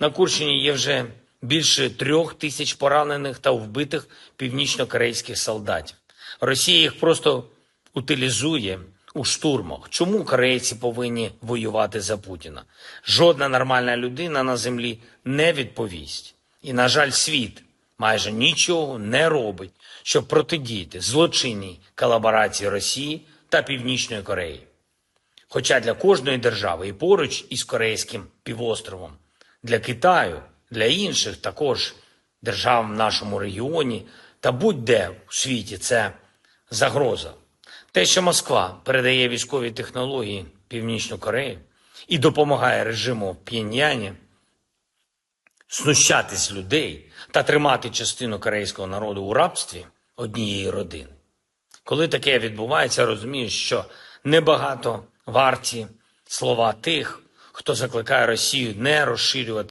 На Курщині є вже більше трьох тисяч поранених та вбитих північно-корейських солдатів. Росія їх просто утилізує у штурмах. Чому корейці повинні воювати за Путіна? Жодна нормальна людина на землі не відповість. І, на жаль, світ майже нічого не робить, щоб протидіяти злочинній колаборації Росії та Північної Кореї. Хоча для кожної держави і поруч із Корейським півостровом, для Китаю, для інших також держав в нашому регіоні та будь-де у світі це загроза. Те, що Москва передає військові технології Північну Корею і допомагає режиму в знущатись людей та тримати частину корейського народу у рабстві однієї родини. Коли таке відбувається, розумієш, що небагато варті слова тих, хто закликає Росію не розширювати